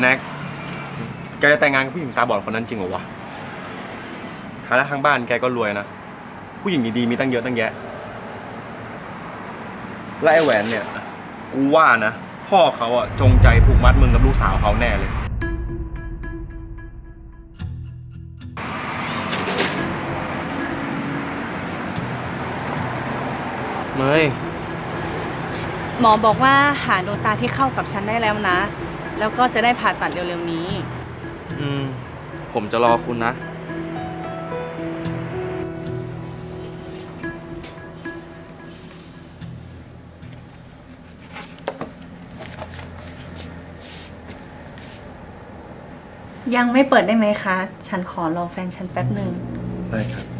แน็กแกจะแต่งงานกับผู้หญิงตาบอดคนนั้นจริงเหรอวะฐานะทางบ้านแกก็รวยนะ ผู้หญิงดีๆมีตั้งเยอะตั้งแยะ และไอ้แหวนเนี่ย กูว่านะ พ่อเขาอะจงใจผูกมัดมึงกับลูกสาวเขาแน่เลย เมย หมอบอกว่าหาดวงตาที่เข้ากับฉันได้แล้วนะ แล้วก็จะได้ผ่าตัดเร็วๆนี้ อืม ผมจะรอคุณนะ ยังไม่เปิดได้ไหมคะ ฉันขอรอแฟนฉันแป๊บหนึ่ง ได้ครับ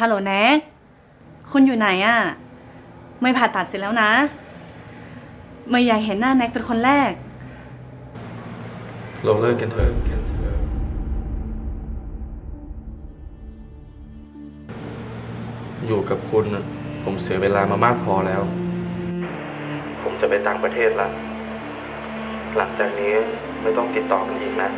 ฮัลโหลแน็กคุณอยู่ไหนอะไม่ผ่าตัดเสร็จแล้วนะไม่อยากเห็นหน้าแน็กเป็นคนแรก เราเลิกกันเถอะอยู่กับคุณน่ะผมเสียเวลามามากพอแล้ว ผมจะไปต่างประเทศละ หลังจากนี้ไม่ต้องติดต่อกันอีกนะ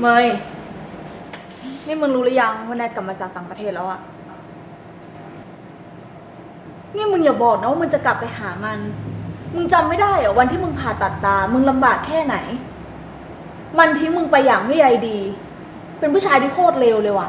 เมย นี่มึงรู้หรือยังว่าแนทกลับมาจากต่างประเทศแล้วอะนี่มึงอย่าบอกนะว่ามึงจะกลับไปหามัน มึงจำไม่ได้เหรอวันที่มึงผ่าตัดตา มึงลำบากแค่ไหน มันทิ้งมึงไปอย่างไม่ใยดี เป็นผู้ชายที่โคตรเลวเลยว่ะ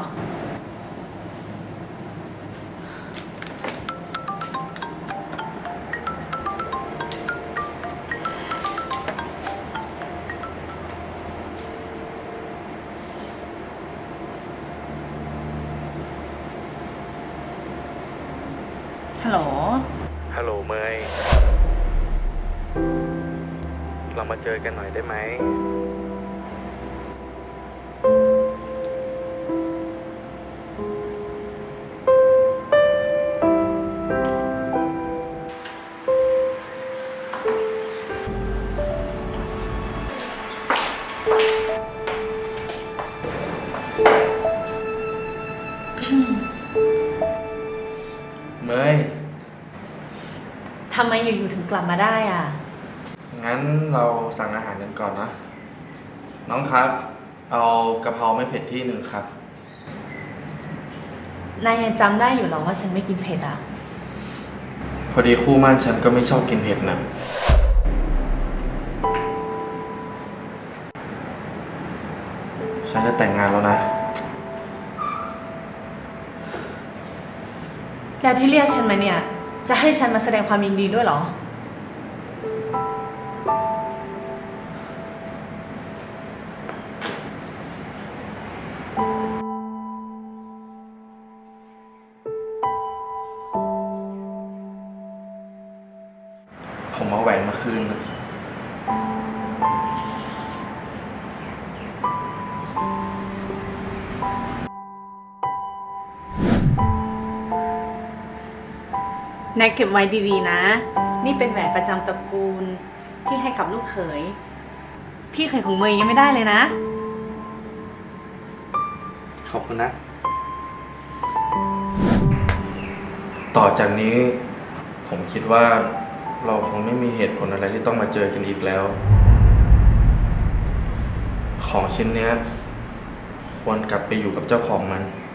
ฮัลโหล ฮัลโหลเมยเรามาเจอกันหน่อยได้ไหมเม ทำไมอยู่ๆถึงกลับมาได้อะ งั้นเราสั่งอาหารกันก่อนนะ น้องครับ เอากะเพราไม่เผ็ดที่หนึ่งครับ นายยังจำได้อยู่เหรอว่าฉันไม่กินเผ็ดอะ พอดีคู่มั่นฉันก็ไม่ชอบกินเผ็ดนะฉันจะแต่งงานแล้วนะ แล้วที่เรียกฉันมาเนี่ย จะให้ฉันมาแสดงความยินดีด้วยเหรอ ผมเอาแหวนมาคืน นะแน็กเก็บไว้ดีๆนะ นี่เป็นแหวนประจำตระกูลที่ให้กับลูกเขย พี่เขยของเมย์ยังไม่ได้เลยนะ ขอบคุณนะ ต่อจากนี้ ผมคิดว่าเราคงไม่มีเหตุผลอะไรที่ต้องมาเจอกันอีกแล้ว ของชิ้นเนี้ย ควรกลับไปอยู่กับเจ้าของมันงั้น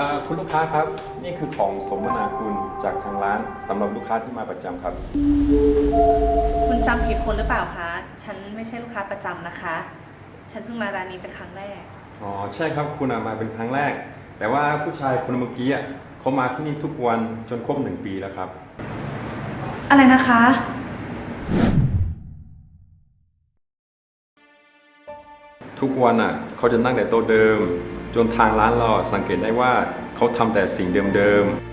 อ่อคุณลูกค้าครับ นี่คือของสมนาคุณจากทางร้านสำหรับลูกค้าที่มาประจำครับ คุณจำผิดคนหรือเปล่าคะ ฉันไม่ใช่ลูกค้าประจำนะคะ ฉันเพิ่งมาร้านนี้เป็นครั้งแรก อ๋อใช่ครับคุณอะมาเป็นครั้งแรก แต่ว่าผู้ชายคนเมื่อกี้อะ เขามาที่นี่ทุกวันจนครบหนึ่งปีแล้วครับ อะไรนะคะ ทุกวันอะเขาจะนั่งแต่โต๊ะเดิม จนทางร้านเราสังเกตได้ว่าเขาทำแต่สิ่งเดิมๆ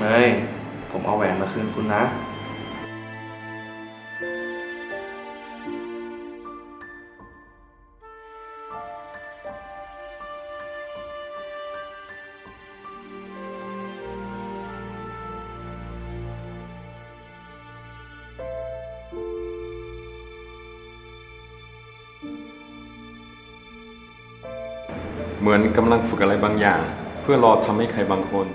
เมย ผมเอาแหวนมาคืนคุณนะ เหมือนกำลังฝึกอะไรบางอย่าง เพื่อรอทำให้ใครบางคน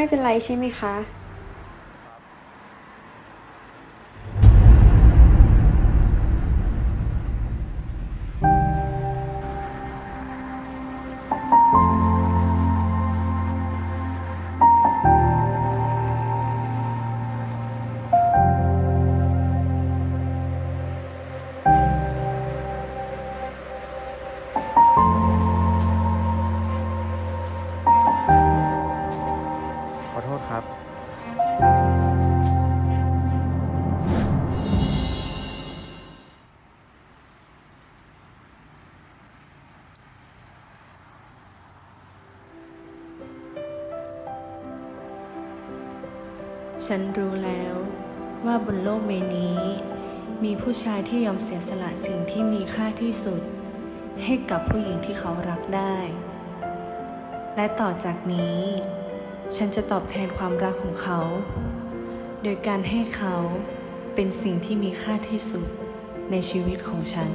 ไม่เป็นไรใช่ไหมคะ ฉันรู้แล้วว่าบนโลกใบนี้ มีผู้ชายที่ยอมเสียสละสิ่งที่มีค่าที่สุด ให้กับผู้หญิงที่เขารักได้ และต่อจากนี้ ฉันจะตอบแทนความรักของเขา โดยการให้เขาเป็นสิ่งที่มีค่าที่สุดในชีวิตของฉัน